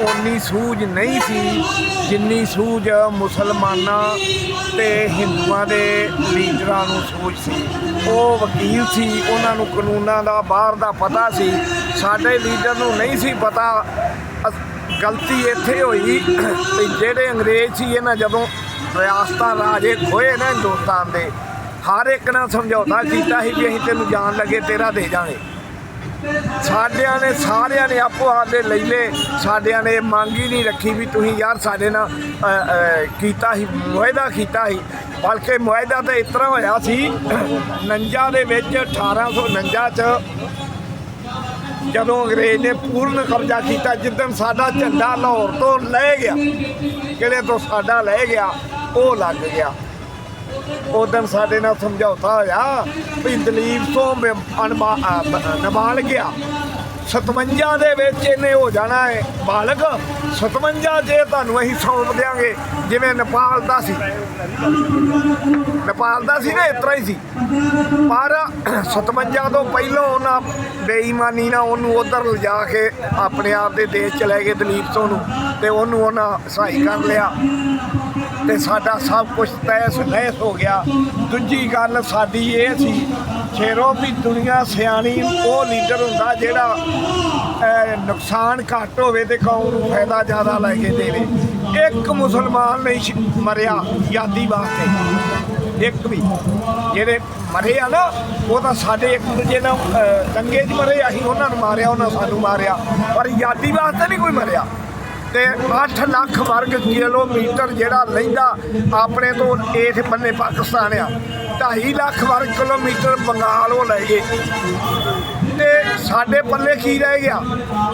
ਉਨੀ ਸੂਝ ਨਹੀਂ ਸੀ ਜਿੰਨੀ ਸੂਝ ਮੁਸਲਮਾਨਾਂ ਤੇ ਹਿੰਦੂਆਂ ਦੇ ਲੀਡਰਾਂ ਨੂੰ ਸੂਝ ਸੀ। ਉਹ ਵਕੀਲ ਸੀ, ਉਹਨਾਂ ਨੂੰ ਕਾਨੂੰਨਾਂ ਦਾ, ਬਾਹਰ ਦਾ ਪਤਾ ਸੀ। ਸਾਡੇ ਲੀਡਰ ਨੂੰ ਨਹੀਂ ਸੀ ਪਤਾ। ਗਲਤੀ ਇੱਥੇ ਹੋਈ ਵੀ ਜਿਹੜੇ ਅੰਗਰੇਜ਼ ਸੀ, ਇਹਨਾਂ ਜਦੋਂ ਰਿਆਸਤਾਂ ਰਾਜੇ ਖੋਏ ਨਾ ਹਿੰਦੁਸਤਾਨ ਦੇ, ਹਰ ਇੱਕ ਨਾਲ ਸਮਝੌਤਾ ਕੀਤਾ ਸੀ ਵੀ ਅਸੀਂ ਤੈਨੂੰ ਜਾਣ ਲੱਗੇ, ਤੇਰਾ ਦੇ ਜਾਵਾਂਗੇ ਸਾਡਿਆਂ ਨੇ ਸਾਰਿਆਂ ਨੇ ਆਪੋ ਆਪਦੇ ਲੈ ਲਏ ਸਾਡਿਆਂ ਨੇ ਮੰਗ ਹੀ ਨਹੀਂ ਰੱਖੀ ਵੀ ਤੁਸੀਂ ਯਾਰ ਸਾਡੇ ਨਾਲ ਕੀਤਾ ਸੀ, ਮੁਆਇਦਾ ਕੀਤਾ ਸੀ। ਬਲਕਿ ਮੁਆਇਦਾ ਤਾਂ ਇਸ ਤਰ੍ਹਾਂ ਹੋਇਆ ਸੀ 49 ਦੇ ਵਿੱਚ 1849 ਚ ਜਦੋਂ ਅੰਗਰੇਜ਼ ਨੇ ਪੂਰਨ ਕਬਜ਼ਾ ਕੀਤਾ ਜਿੱਦਣ ਸਾਡਾ ਝੰਡਾ ਲਾਹੌਰ ਤੋਂ ਲੈ ਗਿਆ, ਕਿਹੜੇ ਤੋਂ ਸਾਡਾ ਲੈ ਗਿਆ, ਉਹ ਲੱਗ ਗਿਆ। ਉਦੋਂ ਸਾਡੇ ਨਾਲ ਸਮਝੌਤਾ ਹੋਇਆ ਵੀ ਦਲੀਪ ਤੋਂ ਨਬਾਲ ਗਿਆ 57 ਦੇ ਵਿੱਚ ਇਹਨੇ ਹੋ ਜਾਣਾ ਹੈ ਬਾਲਗ। 57 ਜੇ ਤੁਹਾਨੂੰ ਅਸੀਂ ਸੌਂਪ ਦਿਆਂਗੇ, ਜਿਵੇਂ ਨੇਪਾਲ ਦਾ ਸੀ। ਨੇਪਾਲ ਦਾ ਸੀ ਨਾ, ਇਸ ਤਰ੍ਹਾਂ ਹੀ ਸੀ। ਪਰ 57 ਤੋਂ ਪਹਿਲਾਂ ਉਹਨਾਂ ਬੇਈਮਾਨੀ ਨਾਲ ਉਹਨੂੰ ਉਧਰ ਲਿਜਾ ਕੇ ਆਪਣੇ ਆਪ ਦੇ ਦੇਸ਼ ਚ ਲੈ ਗਏ ਦਲੀਪ ਤੋਂ ਨੂੰ, ਤੇ ਉਹਨੂੰ ਉਹਨਾਂ ਸਹਾਈ ਕਰ ਲਿਆ। ਤੇ ਸਾਡਾ ਸਭ ਕੁਝ ਤੈਸ ਨਹਿਸ ਹੋ ਗਿਆ। ਦੂਜੀ ਗੱਲ ਸਾਡੀ ਇਹ ਸੀ ਸ਼ੇਰੋ ਵੀ ਦੁਨੀਆ ਸਿਆਣੀ, ਉਹ ਲੀਡਰ ਹੁੰਦਾ ਜਿਹੜਾ ਨੁਕਸਾਨ ਘੱਟ ਹੋਵੇ ਤੇ ਕੌਮ ਨੂੰ ਫਾਇਦਾ ਜ਼ਿਆਦਾ ਲੈ ਕੇ ਦੇਵੇ। ਇੱਕ ਮੁਸਲਮਾਨ ਨਹੀਂ ਮਰਿਆ ਆਜ਼ਾਦੀ ਵਾਸਤੇ। ਇੱਕ ਵੀ, ਜਿਹੜੇ ਮਰੇ ਆ ਨਾ, ਉਹ ਤਾਂ ਸਾਡੇ ਇੱਕ ਦੂਜੇ ਨਾਲ ਦੰਗੇ 'ਚ ਮਰੇ, ਅਸੀਂ ਉਹਨਾਂ ਨੂੰ ਮਾਰਿਆ, ਉਹਨਾਂ ਸਾਨੂੰ ਮਾਰਿਆ। ਪਰ ਆਜ਼ਾਦੀ ਵਾਸਤੇ ਨਹੀਂ ਕੋਈ ਮਰਿਆ। ਤੇ 8 ਲੱਖ ਵਰਗ ਕਿਲੋਮੀਟਰ ਜਿਹੜਾ ਲੈਂਦਾ ਆਪਣੇ ਤੋਂ ਇਸ ਬੰਨੇ ਪਾਕਿਸਤਾਨ ਆ। 2.5 ਲੱਖ ਵਰਗ ਕਿਲੋਮੀਟਰ ਬੰਗਾਲ ਉਹ ਲੈ ਗਏ। ਤੇ ਸਾਡੇ ਪੱਲੇ ਕੀ ਰਹਿ ਗਿਆ?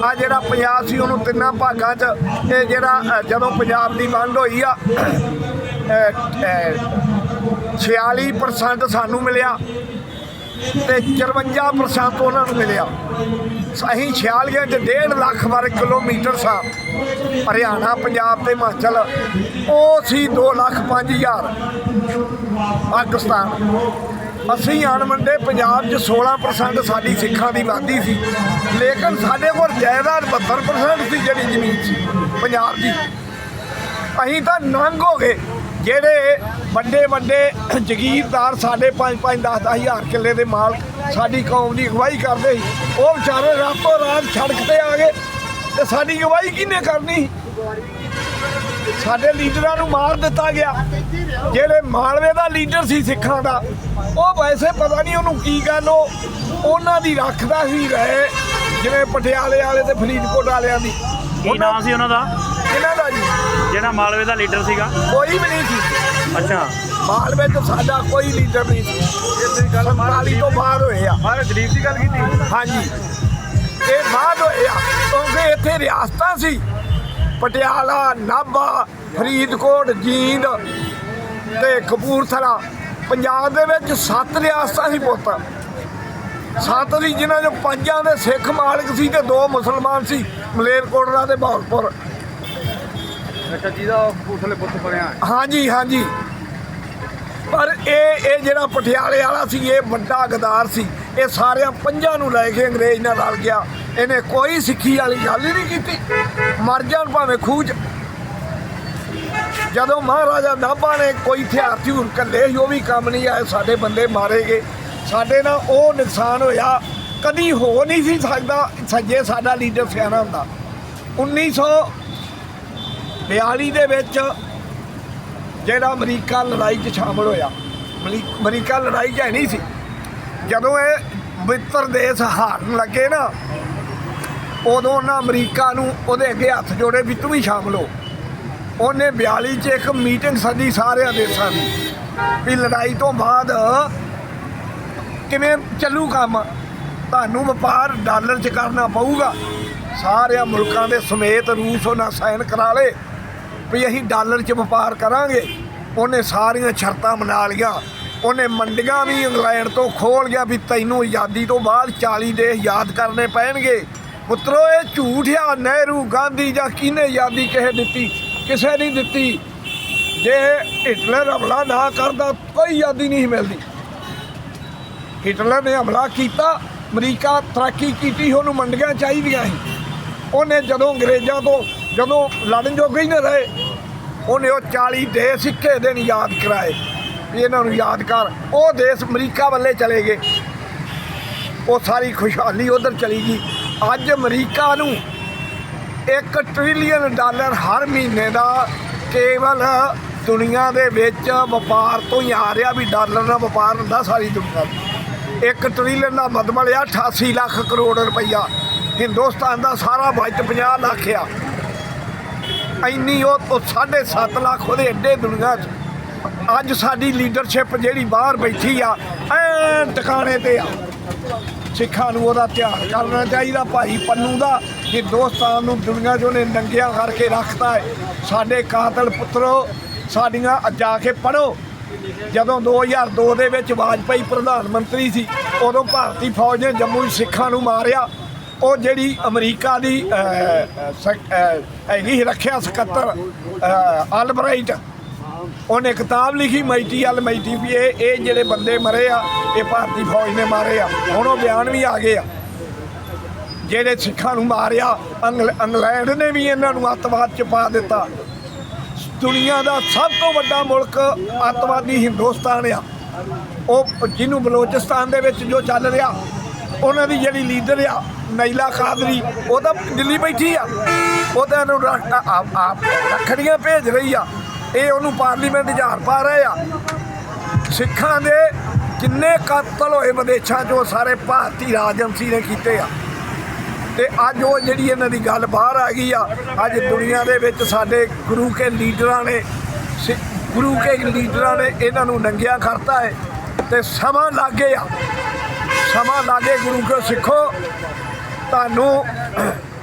ਆ ਜਿਹੜਾ ਪੰਜਾਬ ਸੀ, ਉਹਨੂੰ ਤਿੰਨਾਂ ਭਾਗਾਂ 'ਚ ਇਹ ਜਿਹੜਾ ਜਦੋਂ ਪੰਜਾਬ ਦੀ ਵੰਡ ਹੋਈ ਆ 46% ਸਾਨੂੰ ਮਿਲਿਆ। ਤੇ 54% ਉਹਨਾਂ ਨੂੰ ਮਿਲਿਆ। ਅਸੀਂ 46 ਚ 1.5 ਲੱਖ ਵਰਗ ਕਿਲੋਮੀਟਰ ਸਾਂ। ਹਰਿਆਣਾ, ਪੰਜਾਬ ਤੇ ਹਿਮਾਚਲ। ਉਹ ਸੀ 2 ਲੱਖ 5000 ਪਾਕਿਸਤਾਨ। ਅਸੀਂ ਅਣਮੰਡੇ ਪੰਜਾਬ 'ਚ 16% ਸਾਡੀ ਸਿੱਖਾਂ ਦੀ ਆਬਾਦੀ ਸੀ। ਲੇਕਿਨ ਸਾਡੇ ਕੋਲ ਜਾਇਦਾਦ 72% ਸੀ ਜਿਹੜੀ ਜ਼ਮੀਨ ਸੀ, ਪੰਜਾਬ ਦੀ। ਅਸੀਂ ਤਾਂ ਨੰਗ ਹੋ ਗਏ। ਜਿਹੜੇ ਵੱਡੇ ਵੱਡੇ ਜ਼ਗੀਰਦਾਰ ਸਾਡੇ 5 5 10 ਹਜ਼ਾਰ ਕਿੱਲੇ ਦੇ ਮਾਲਕ ਸਾਡੀ ਕੌਮ ਦੀ ਅਗਵਾਈ ਕਰਦੇ ਸੀ, ਉਹ ਵਿਚਾਰੇ ਰਾਤੋਂ ਰਾਤ ਸੜਕ ਤੇ ਆ ਗਏ ਤੇ ਸਾਡੀ ਅਗਵਾਈ ਕਿਹਨੇ ਕਰਨੀ? ਸਾਡੇ ਲੀਡਰਾਂ ਨੂੰ ਮਾਰ ਦਿੱਤਾ ਗਿਆ। ਜਿਹੜੇ ਮਾਲਵੇ ਦਾ ਲੀਡਰ ਸੀ ਸਿੱਖਾਂ ਦਾ, ਉਹ ਵੈਸੇ ਪਤਾ ਨਹੀਂ ਉਹਨੂੰ ਕੀ ਗੱਲ, ਉਹ ਉਹਨਾਂ ਦੀ ਰੱਖਦਾ ਸੀ ਰਹੇ ਜਿਵੇਂ ਪਟਿਆਲੇ ਵਾਲੇ ਤੇ ਫਰੀਦਕੋਟ ਵਾਲਿਆਂ ਦੀ। ਕੀ ਨਾਮ ਸੀ ਉਹਨਾਂ ਦਾ? ਜਿਹੜਾ ਮਾਲਵੇ ਦਾ ਲੀਡਰ ਸੀਗਾ? ਕੋਈ ਵੀ ਨਹੀਂ ਸੀ। ਅੱਛਾ। ਮਾਲਵੇ ਚ ਸਾਡਾ ਕੋਈ ਲੀਡਰ ਨਹੀਂ ਸੀ। ਇਹ ਗੱਲ ਮਾਲੀ ਤੋਂ ਬਾਹਰ ਹੋਏ ਆ। ਮਾਰੇ ਦਲੀਪ ਦੀ ਗੱਲ ਕੀਤੀ? ਹਾਂਜੀ। ਇਹ ਬਾਅਦ ਹੋਏ ਆ ਕਿਉਂਕਿ ਇੱਥੇ ਰਿਆਸਤਾਂ ਸੀ। ਪਟਿਆਲਾ ਨਾਭਾ ਫਰੀਦਕੋਟ ਜੀਂਦ ਤੇ ਕਪੂਰਥਲਾ। ਪੰਜਾਬ ਦੇ ਵਿੱਚ ਸੱਤ ਰਿਆਸਤਾਂ ਸੀ ਪੁੱਤ। ਸੱਤ ਸੀ ਜਿਨ੍ਹਾਂ ਚੋਂ ਪੰਜਾਂ ਦੇ ਸਿੱਖ ਮਾਲਕ ਸੀ ਤੇ ਦੋ ਮੁਸਲਮਾਨ ਸੀ ਮਲੇਰਕੋਟਲਾ ਤੇ ਬਹਾਵਲਪੁਰ ਅੱਛਾ, ਜਿਹਦਾ ਕਪੂਰਥਲੇ ਪੁੱਤ ਬਣਿਆ ਹਾਂਜੀ ਹਾਂਜੀ। ਪਰ ਇਹ ਇਹ ਜਿਹੜਾ ਪਟਿਆਲੇ ਵਾਲਾ ਸੀ, ਇਹ ਵੱਡਾ ਗਦਾਰ ਸੀ। ਇਹ ਸਾਰਿਆਂ ਪੰਜਾਂ ਨੂੰ ਲੈ ਕੇ ਅੰਗਰੇਜ਼ ਨਾਲ ਰਲ ਗਿਆ। ਇਹਨੇ ਕੋਈ ਸਿੱਖੀ ਵਾਲੀ ਗੱਲ ਹੀ ਨਹੀਂ ਕੀਤੀ। ਮਰ ਜਾਣ ਭਾਵੇਂ ਖੂਜ। ਜਦੋਂ ਮਹਾਰਾਜਾ ਨਾਭਾ ਨੇ ਕੋਈ ਹਥਿਆਰ ਝੂਰ ਕੱਲੇ ਸੀ ਉਹ ਵੀ ਕੰਮ ਨਹੀਂ ਆਏ। ਸਾਡੇ ਬੰਦੇ ਮਾਰੇ ਗਏ। ਸਾਡੇ ਨਾਲ ਉਹ ਨੁਕਸਾਨ ਹੋਇਆ। ਕਦੀ ਹੋ ਨਹੀਂ ਸੀ ਸਕਦਾ, ਸੱਜੇ ਸਾਡਾ ਲੀਡਰ ਸਿਆਣਾ ਹੁੰਦਾ। 1942 ਦੇ ਵਿੱਚ ਜਿਹੜਾ ਅਮਰੀਕਾ ਲੜਾਈ 'ਚ ਸ਼ਾਮਲ ਹੋਇਆ। ਅਮਰੀਕਾ ਲੜਾਈ 'ਚ ਹੈ ਨਹੀਂ ਸੀ। ਜਦੋਂ ਇਹ ਮਿੱਤਰ ਦੇਸ਼ ਹਾਰਨ ਲੱਗੇ ਨਾ, ਉਦੋਂ ਉਹਨਾਂ ਅਮਰੀਕਾ ਨੂੰ ਉਹਦੇ ਅੱਗੇ ਹੱਥ ਜੋੜੇ ਵੀ ਤੂੰ ਵੀ ਸ਼ਾਮਲ ਹੋ। ਉਹਨੇ 42 'ਚ ਇੱਕ ਮੀਟਿੰਗ ਸੱਦੀ ਸਾਰਿਆਂ ਦੇਸ਼ਾਂ ਦੀ, ਵੀ ਲੜਾਈ ਤੋਂ ਬਾਅਦ ਕਿਵੇਂ ਚੱਲੂ ਕੰਮ? ਤੁਹਾਨੂੰ ਵਪਾਰ ਡਾਲਰ 'ਚ ਕਰਨਾ ਪਊਗਾ। ਸਾਰਿਆਂ ਮੁਲਕਾਂ ਦੇ ਸਮੇਤ ਰੂਸ ਉਹਨਾਂ ਸਾਈਨ ਕਰਾ ਲੇ ਵੀ ਅਸੀਂ ਡਾਲਰ 'ਚ ਵਪਾਰ ਕਰਾਂਗੇ। ਉਹਨੇ ਸਾਰੀਆਂ ਸ਼ਰਤਾਂ ਮਨਾ ਲੀਆਂ ਉਹਨੇ ਮੰਡੀਆਂ ਵੀ ਇੰਗਲੈਂਡ ਤੋਂ ਖੋਲ ਗਿਆ ਵੀ ਤੈਨੂੰ ਆਜ਼ਾਦੀ ਤੋਂ ਬਾਅਦ 40 ਦੇਸ਼ ਯਾਦ ਕਰਨੇ ਪੈਣਗੇ। ਪੁੱਤਰੋ, ਇਹ ਝੂਠ ਆ, ਨਹਿਰੂ, ਗਾਂਧੀ ਜਾਂ ਕਿਹਨੇ ਆਜ਼ਾਦੀ ਕਿਸੇ ਦਿੱਤੀ? ਕਿਸੇ ਨਹੀਂ ਦਿੱਤੀ। ਜੇ ਹਿਟਲਰ ਹਮਲਾ ਨਾ ਕਰਦਾ, ਕੋਈ ਆਜ਼ਾਦੀ ਨਹੀਂ ਮਿਲਦੀ। ਹਿਟਲਰ ਨੇ ਹਮਲਾ ਕੀਤਾ। ਅਮਰੀਕਾ ਤਰੱਕੀ ਕੀਤੀ, ਉਹਨੂੰ ਮੰਡੀਆਂ ਚਾਹੀਦੀਆਂ ਸੀ। ਉਹਨੇ ਜਦੋਂ ਅੰਗਰੇਜ਼ਾਂ ਤੋਂ ਜਦੋਂ ਲੜਨ ਜੋਗੇ ਹੀ ਨਾ ਰਹੇ, ਉਹਨੇ ਉਹ 40 ਦੇ ਸਿੱਕੇ ਦਿਨ ਯਾਦ ਕਰਾਏ, ਵੀ ਇਹਨਾਂ ਨੂੰ ਯਾਦ ਕਰ। ਉਹ ਦੇਸ਼ ਅਮਰੀਕਾ ਵੱਲੇ ਚਲੇ ਗਏ। ਉਹ ਸਾਰੀ ਖੁਸ਼ਹਾਲੀ ਉਧਰ ਚਲੀ ਗਈ। ਅੱਜ ਅਮਰੀਕਾ ਨੂੰ 1 ਟ੍ਰਿਲੀਅਨ ਡਾਲਰ ਹਰ ਮਹੀਨੇ ਦਾ ਕੇਵਲ ਦੁਨੀਆ ਦੇ ਵਿੱਚ ਵਪਾਰ ਤੋਂ ਹੀ ਆ ਰਿਹਾ ਵੀ ਡਾਲਰ ਦਾ ਵਪਾਰ ਹੁੰਦਾ ਸਾਰੀ ਦੁਨੀਆ ਦਾ। 1 ਟ੍ਰਿਲੀਅਨ ਦਾ ਮਤਲਬ ਆ 88 ਲੱਖ ਕਰੋੜ ਰੁਪਈਆ। ਹਿੰਦੁਸਤਾਨ ਦਾ ਸਾਰਾ ਬਜਟ 50 ਲੱਖ ਆ। ਇੰਨੀ ਉਹ ਉਹ 7.5 ਲੱਖ ਉਹਦੇ ਐਡੇ ਦੁਨੀਆ 'ਚ। ਅੱਜ ਸਾਡੀ ਲੀਡਰਸ਼ਿਪ ਜਿਹੜੀ ਬਾਹਰ ਬੈਠੀ ਆ, ਐਨ ਟਿਕਾਣੇ ਤੇ ਆ। ਸਿੱਖਾਂ ਨੂੰ ਉਹਦਾ ਧਿਆਨ ਕਰਨਾ ਚਾਹੀਦਾ, ਭਾਈ ਪੰਨੂ ਦਾ ਹਿੰਦੁਸਤਾਨ ਨੂੰ ਦੁਨੀਆ 'ਚ ਉਹਨੇ ਨੰਗਿਆ ਕਰਕੇ ਰੱਖਤਾ ਹੈ। ਸਾਡੇ ਕਾਤਲ ਪੁੱਤਰੋ, ਸਾਡੀਆਂ ਜਾ ਕੇ ਪੜੋ ਜਦੋਂ 2002 ਦੇ ਵਿੱਚ ਵਾਜਪਾਈ ਪ੍ਰਧਾਨ ਮੰਤਰੀ ਸੀ, ਉਦੋਂ ਭਾਰਤੀ ਫੌਜ ਨੇ ਜੰਮੂ ਸਿੱਖਾਂ ਨੂੰ ਮਾਰਿਆ। ਉਹ ਜਿਹੜੀ ਅਮਰੀਕਾ ਦੀ ਹੈਗੀ ਰੱਖਿਆ ਸਕੱਤਰ ਅਹ, ਅਲਬਰਾਈਟ ਉਹਨੇ ਕਿਤਾਬ ਲਿਖੀ ਮੈਟੀ ਅਲ ਮੈਟੀ ਵੀ ਇਹ ਇਹ ਜਿਹੜੇ ਬੰਦੇ ਮਰੇ ਆ ਇਹ ਭਾਰਤੀ ਫੌਜ ਨੇ ਮਾਰੇ ਆ ਹੁਣ ਉਹ ਬਿਆਨ ਵੀ ਆ ਗਏ ਆ। ਜਿਹੜੇ ਸਿੱਖਾਂ ਨੂੰ ਮਾਰਿਆ ਅੰਗਲ- ਇੰਗਲੈਂਡ ਨੇ ਵੀ ਇਹਨਾਂ ਨੂੰ ਅੱਤਵਾਦ ਚ ਪਾ ਦਿੱਤਾ। ਦੁਨੀਆ ਦਾ ਸਭ ਤੋਂ ਵੱਡਾ ਮੁਲਕ ਅੱਤਵਾਦੀ ਹਿੰਦੁਸਤਾਨ ਆ। ਉਹ ਜਿਹਨੂੰ ਬਲੋਚਿਸਤਾਨ ਦੇ ਵਿੱਚ ਜੋ ਚੱਲ ਰਿਹਾ ਉਹਨਾਂ ਦੀ ਜਿਹੜੀ ਲੀਡਰ ਆ ਨੈਲਾ ਕਾਦਰੀ, ਉਹ ਤਾਂ ਦਿੱਲੀ ਬੈਠੀ ਆ। ਉਹ ਤਾਂ ਇਹਨੂੰ ਰੱਖੜੀਆਂ ਭੇਜ ਰਹੀ ਆ। ਇਹ ਉਹਨੂੰ ਪਾਰਲੀਮੈਂਟ ਜਹਾਰ ਪਾ ਰਹੇ ਆ। ਸਿੱਖਾਂ ਦੇ ਕਿੰਨੇ ਕਤਲ ਹੋਏ ਵਿਦੇਸ਼ਾਂ 'ਚੋਂ ਸਾਰੇ ਭਾਰਤੀ ਰਾਜੰਸੀ ਨੇ ਕੀਤੇ ਆ। ਤੇ ਅੱਜ ਉਹ ਜਿਹੜੀ ਇਹਨਾਂ ਦੀ ਗੱਲ ਬਾਹਰ ਆ ਗਈ ਆ, ਅੱਜ ਦੁਨੀਆ ਦੇ ਵਿੱਚ ਸਾਡੇ ਗੁਰੂ ਕੇ ਲੀਡਰਾਂ ਨੇ ਸਿ- ਗੁਰੂ ਕੇ ਲੀਡਰਾਂ ਨੇ ਇਹਨਾਂ ਨੂੰ ਨੰਗਿਆ ਕਰਤਾ ਹੈ ਤੇ ਸਮਾਂ ਲੱਗੇ ਆ ਸਮਾਂ ਲਾਗੇ ਗੁਰੂ ਕੋ ਸਿੱਖੋ। ਤੁਹਾਨੂੰ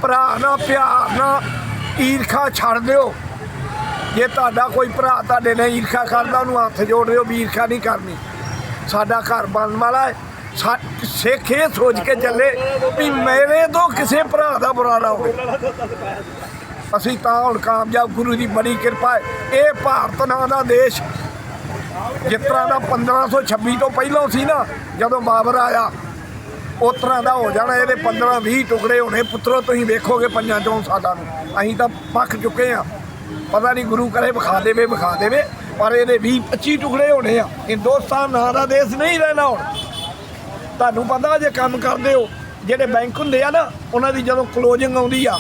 ਭਰਾ ਨਾਲ ਪਿਆਰ ਨਾਲ ਈਰਖਾ ਛੱਡ ਦਿਓ। ਜੇ ਤੁਹਾਡਾ ਕੋਈ ਭਰਾ ਤੁਹਾਡੇ ਨਾਲ ਈਰਖਾ ਕਰਦਾ, ਉਹਨੂੰ ਹੱਥ ਜੋੜ ਦਿਓ ਵੀ ਈਰਖਾ ਨਹੀਂ ਕਰਨੀ। ਸਾਡਾ ਘਰ ਬਣਨ ਵਾਲਾ ਹੈ। ਸਾ- ਸਿੱਖ ਇਹ ਸੋਚ ਕੇ ਚੱਲੇ ਵੀ ਮੇਰੇ ਤੋਂ ਕਿਸੇ ਭਰਾ ਦਾ ਬੁਰਾ ਨਾ ਹੋਵੇ। ਅਸੀਂ ਤਾਂ ਹੁਣ ਕਾਮਯਾਬ ਗੁਰੂ ਦੀ ਬੜੀ ਕਿਰਪਾ ਹੈ। ਇਹ ਭਾਰਤ ਨਾਂ ਦਾ ਦੇਸ਼ ਜਿਸ ਤਰ੍ਹਾਂ ਦਾ 1526 ਤੋਂ ਪਹਿਲਾਂ ਸੀ ਨਾ, ਜਦੋਂ ਬਾਬਰ ਆਇਆ ਉਸ ਤਰ੍ਹਾਂ ਦਾ ਹੋ ਜਾਣਾ, ਇਹਦੇ 15 20 ਟੁਕੜੇ ਹੋਣੇ। ਪੁੱਤਰੋ, ਤੁਸੀਂ ਵੇਖੋਗੇ ਪੰਜਾਂ ਚੋਂ ਸਾਡਾ ਨੂੰ। ਅਸੀਂ ਤਾਂ ਪੱਖ ਚੁੱਕੇ ਆ ਪਤਾ ਨਹੀਂ ਗੁਰੂ ਕਰੇ ਵਿਖਾ ਦੇਵੇ ਵਿਖਾ ਦੇਵੇ, ਪਰ ਇਹਦੇ 20 25 ਟੁਕੜੇ ਹੋਣੇ ਆ। ਹਿੰਦੁਸਤਾਨ ਨਾਂ ਦਾ ਦੇਸ਼ ਨਹੀਂ ਰਹਿਣਾ ਹੁਣ। ਤੁਹਾਨੂੰ ਪਤਾ ਜੇ ਕੰਮ ਕਰਦੇ ਹੋ, ਜਿਹੜੇ ਬੈਂਕ ਹੁੰਦੇ ਆ ਨਾ, ਉਹਨਾਂ ਦੀ ਜਦੋਂ ਕਲੋਜ਼ਿੰਗ ਆਉਂਦੀ ਆ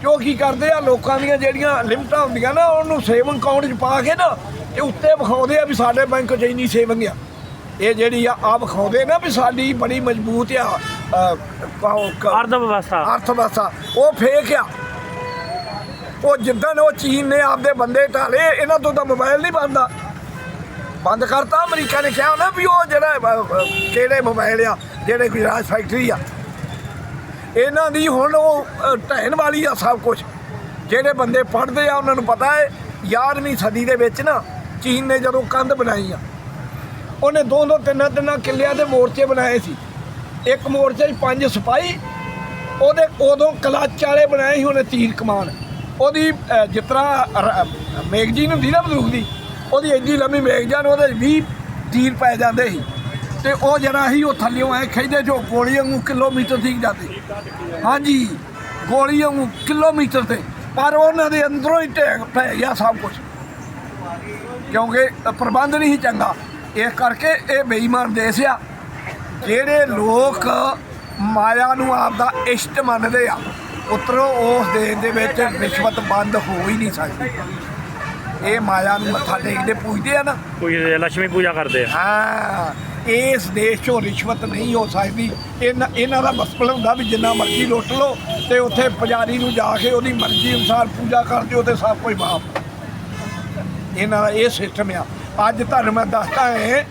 ਤੇ ਉਹ ਕੀ ਕਰਦੇ ਆ? ਲੋਕਾਂ ਦੀਆਂ ਜਿਹੜੀਆਂ ਲਿਮਟਾਂ ਹੁੰਦੀਆਂ ਨਾ, ਉਹਨੂੰ ਸੇਵਿੰਗ ਅਕਾਊਂਟ 'ਚ ਪਾ ਕੇ ਨਾ, ਤੇ ਉੱਤੇ ਵਿਖਾਉਂਦੇ ਆ ਵੀ ਸਾਡੇ ਬੈਂਕ 'ਚ ਇੰਨੀ ਸੇਵਿੰਗ ਆ। ਇਹ ਜਿਹੜੀ ਆ ਆ ਵਿਖਾਉਂਦੇ ਨਾ ਵੀ ਸਾਡੀ ਬੜੀ ਮਜ਼ਬੂਤ ਆ ਅਰਧ ਵਿਵਸਥਾ ਅਰਥ ਵਿਵਸਥਾ ਉਹ ਫੇਕ ਆ। ਉਹ ਜਿੱਦਣ ਉਹ ਚੀਨ ਨੇ ਆਪਦੇ ਬੰਦੇ ਢਾਲੇ ਇਹਨਾਂ ਤੋਂ ਤਾਂ ਮੋਬਾਈਲ ਨਹੀਂ ਬੰਦਾ ਬੰਦ ਕਰਤਾ ਅਮਰੀਕਾ ਨੇ ਕਿਹਾ ਨਾ ਵੀ ਉਹ ਜਿਹੜਾ ਕਿਹੜੇ ਮੋਬਾਈਲ ਆ ਜਿਹੜੇ ਗੁਜਰਾਤ ਫੈਕਟਰੀ ਆ। ਇਹਨਾਂ ਦੀ ਹੁਣ ਉਹ ਢਹਿਣ ਵਾਲੀ ਆ ਸਭ ਕੁਝ ਜਿਹੜੇ ਬੰਦੇ ਪੜ੍ਹਦੇ ਆ ਉਹਨਾਂ ਨੂੰ ਪਤਾ ਹੈ 11ਵੀਂ ਸਦੀ ਦੇ ਵਿੱਚ ਨਾ ਚੀਨ ਨੇ ਜਦੋਂ ਕੰਧ ਬਣਾਈ ਆ ਉਹਨੇ ਦੋ ਦੋ ਤਿੰਨਾਂ ਤਿੰਨਾਂ ਕਿੱਲਿਆਂ ਦੇ ਮੋਰਚੇ ਬਣਾਏ ਸੀ। ਇੱਕ ਮੋਰਚੇ 'ਚ ਪੰਜ ਸਿਪਾਹੀ ਉਹਦੇ ਉਦੋਂ ਕਲਚ ਵਾਲੇ ਬਣਾਏ ਸੀ ਉਹਨੇ ਤੀਰ ਕਮਾਨ। ਉਹਦੀ ਅਹ, ਜਿਸ ਤਰ੍ਹਾਂ ਮੈਗਜ਼ੀਨ ਹੁੰਦੀ ਨਾ ਬੰਦੂਕ ਦੀ ਉਹਦੀ ਐਡੀ ਲੰਮੀ ਮੈਗਜ਼ੀਨ ਉਹਦੇ 'ਚ 20 ਤੀਰ ਪੈ ਜਾਂਦੇ ਸੀ। ਤੇ ਉਹ ਜਿਹੜਾ ਸੀ ਉਹ ਥੱਲਿਓਂ ਐ ਖਿੱਚਦੇ ਜੋ ਗੋਲੀ ਵਾਂਗੂ ਕਿਲੋਮੀਟਰ ਤੀਕ ਜਾਂਦੇ। ਹਾਂਜੀ ਗੋਲੀ ਵਾਂਗੂ ਕਿਲੋਮੀਟਰ ਤੇ ਪਰ ਉਹਨਾਂ ਦੇ ਅੰਦਰੋਂ ਹੀ ਢਹਿ ਪੈ ਗਿਆ ਸਭ ਕੁਝ ਕਿਉਂਕਿ ਪ੍ਰਬੰਧ ਨਹੀਂ ਸੀ ਚੰਗਾ। ਇਸ ਕਰਕੇ ਇਹ ਬੇਈਮਾਨ ਦੇਸ਼ ਆ ਜਿਹੜੇ ਲੋਕ ਮਾਇਆ ਨੂੰ ਆਪਦਾ ਇਸ਼ਟ ਮੰਨਦੇ ਆ ਉਤਰੋ ਉਸ ਦੇਸ਼ ਦੇ ਵਿੱਚ ਰਿਸ਼ਵਤ ਬੰਦ ਹੋ ਹੀ ਨਹੀਂ ਸਕਦੀ। ਇਹ ਮਾਇਆ ਨੂੰ ਮੱਥਾ ਟੇਕਦੇ ਪੂਜਦੇ ਆ ਨਾ। ਕੋਈ ਲక్ష్ਮੀ ਪੂਜਾ ਕਰਦੇ ਆ। ਹਾਂ ਇਸ ਦੇਸ਼ 'ਚੋਂ ਰਿਸ਼ਵਤ ਨਹੀਂ ਹੋ ਸਕਦੀ। ਇਹਨਾਂ ਇਹਨਾਂ ਦਾ ਮਸਲ ਹੁੰਦਾ ਵੀ ਜਿੰਨਾ ਮਰਜ਼ੀ ਲੁੱਟ ਲਓ ਤੇ ਉੱਥੇ ਪੁਜਾਰੀ ਨੂੰ ਜਾ ਕੇ ਉਹਦੀ ਮਰਜ਼ੀ ਅਨੁਸਾਰ ਪੂਜਾ ਕਰ ਦਿਓ ਤੇ ਸਭ ਕੁਝ ਮਾਫ। ਇਹਨਾਂ ਦਾ ਇਹ ਸਿਸਟਮ ਆ। ਅੱਜ ਤੁਹਾਨੂੰ ਮੈਂ ਦੱਸਦਾ ਹੈ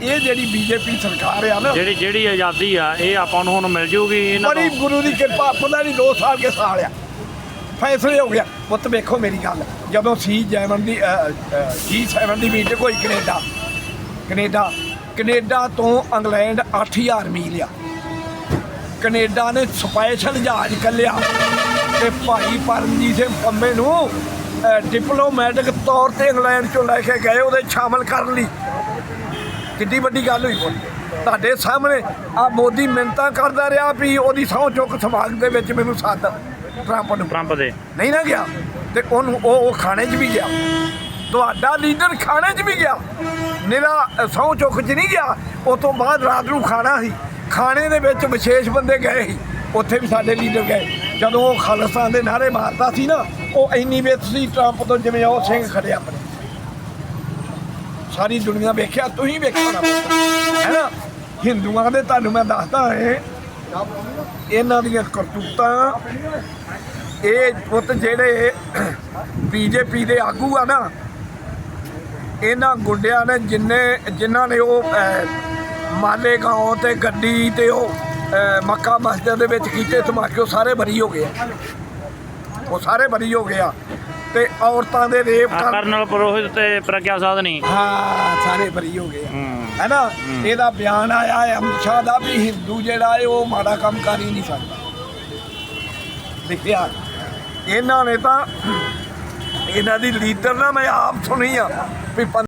ਇਹ ਜਿਹੜੀ ਬੀਜੇਪੀ ਸਰਕਾਰ ਆ ਨਾ ਜਿਹੜੀ ਜਿਹੜੀ ਆਜ਼ਾਦੀ ਆ ਇਹ ਆਪਾਂ ਨੂੰ ਹੁਣ ਮਿਲ ਜੂਗੀ ਇਹਨਾਂ ਬੜੀ ਤੋਂ। ਗੁਰੂ ਦੀ ਕਿਰਪਾ ਪਤਾ ਨਹੀਂ 2 ਸਾਲ ਕੇ ਸਾਲ ਆ। ਫੈਸਲੇ ਹੋ ਗਿਆ। ਪੁੱਤ ਵੇਖੋ ਮੇਰੀ ਗੱਲ ਜਦੋਂ ਸੀ ਜੈਵਨ ਦੀ ਜੀ 7 ਦੀ ਮੀਟਿੰਗ ਹੋਈ ਕੈਨੇਡਾ ਕੈਨੇਡਾ ਕੈਨੇਡਾ ਤੋਂ ਇੰਗਲੈਂਡ 8000 ਮੀਲ ਆ। ਕੈਨੇਡਾ ਨੇ ਸਪੈਸ਼ਲ ਜਹਾਜ਼ ਕੱਲਿਆ ਤੇ ਭਾਈ ਪਰਮਜੀਤ ਸਿੰਘ ਪੰਮੇ ਨੂੰ ਡਿਪਲੋਮੈਟਿਕ ਤੌਰ ਤੇ ਇੰਗਲੈਂਡ ਚੋਂ ਲੈ ਕੇ ਗਏ ਉਹਦੇ ਸ਼ਾਮਲ ਕਰਨ ਲਈ। ਕਿੱਡੀ ਵੱਡੀ ਗੱਲ ਹੋਈ। ਬੋਲ ਤੁਹਾਡੇ ਸਾਹਮਣੇ ਆ ਮੋਦੀ ਮਿੰਤਾ ਕਰਦਾ ਰਿਹਾ ਵੀ ਉਹਦੀ ਸਹੁੰ ਚੁੱਕ ਸਮਾਗਮ ਦੇ ਵਿੱਚ ਮੈਨੂੰ ਸੱਦ। ਟਰੰਪ ਨੂੰ। ਟਰੰਪ ਦੇ। ਨਹੀਂ ਨਾ ਗਿਆ। ਤੇ ਉਹਨੂੰ ਉਹ ਉਹ ਖਾਣੇ 'ਚ ਵੀ ਗਿਆ। ਤੁਹਾਡਾ ਲੀਡਰ ਖਾਣੇ 'ਚ ਵੀ ਗਿਆ। ਨਿਰਾ ਸਹੁੰ ਚੁੱਕ 'ਚ ਨਹੀਂ ਗਿਆ। ਉਸ ਤੋਂ ਬਾਅਦ ਰਾਤ ਨੂੰ ਖਾਣਾ ਸੀ। ਖਾਣੇ ਦੇ ਵਿੱਚ ਵਿਸ਼ੇਸ਼ ਬੰਦੇ ਗਏ ਸੀ। ਉੱਥੇ ਵੀ ਸਾਡੇ ਲੀਡਰ ਗਏ। ਜਦੋਂ ਉਹ ਖਾਲਿਸਤਾਨ ਦੇ ਨਾਰੇ ਮਾਰਦਾ ਸੀ ਨਾ ਉਹ ਇੰਨੀ ਵੇਤ ਸੀ ਟਰੰਪ ਤੋਂ ਜਿਵੇਂ ਉਹ ਸਿੰਘ ਖੜੇ ਆਪਣੇ। ਸਾਰੀ ਦੁਨੀਆ ਵੇਖਿਆ ਤੁਸੀਂ ਵੇਖਿਆ ਹੈ ਨਾ ਹਿੰਦੂਆਂ ਦੇ ਤੁਹਾਨੂੰ ਮੈਂ ਦੱਸਦਾ ਹੈ ਇਹਨਾਂ ਦੀਆਂ ਕਰਤੂਤਾਂ ਇਹ ਪੁੱਤ ਜਿਹੜੇ ਬੀਜੇਪੀ ਦੇ ਆਗੂ ਆ ਨਾ ਇਹਨਾਂ ਗੁੰਡਿਆਂ ਨੇ ਜਿੰਨੇ ਜਿਨ੍ਹਾਂ ਨੇ ਉਹ ਅਹ, ਮਾਲੇਗਾਓਂ ਤੇ ਗੱਡੀ ਤੇ ਉਹ ਮੱਕਾ ਮਸਜਿਦ ਦੇ ਵਿੱਚ ਕੀਤੇ ਧਮਾਕੇ ਸਾਰੇ ਬਰੀ ਹੋ ਗਏ ਉਹ ਸਾਰੇ ਬਰੀ ਹੋ ਗਏ ਆ। ਤੇ ਔਰਤਾਂ ਦੇ ਰੇਪ ਕਰਨਲ ਪੁਰੋਹਿਤ ਤੇ ਪ੍ਰਗਿਆ ਸਾਧਨੀ ਹਾਂ ਸਾਰੇ ਬਰੀ ਹੋ ਗਏ ਆ। ਹੂੰ। ਇਹਦਾ ਬਿਆਨ ਆਇਆ ਹੈ ਅਮਿਤ ਸ਼ਾਹ ਦਾ ਵੀ ਹਿੰਦੂ ਜਿਹੜਾ ਹੈ ਉਹ ਮਾੜਾ ਕੰਮ ਕਰ ਹੀ ਨਹੀਂ ਸਕਦਾ। ਲਿਖਿਆ ਇਹਨਾਂ ਨੇ ਤਾਂ ਇਹਨਾਂ ਦੀ ਲੀਡਰ ਨਾ ਮੈਂ ਆਪ ਸੁਣੀ ਆ ਵੀ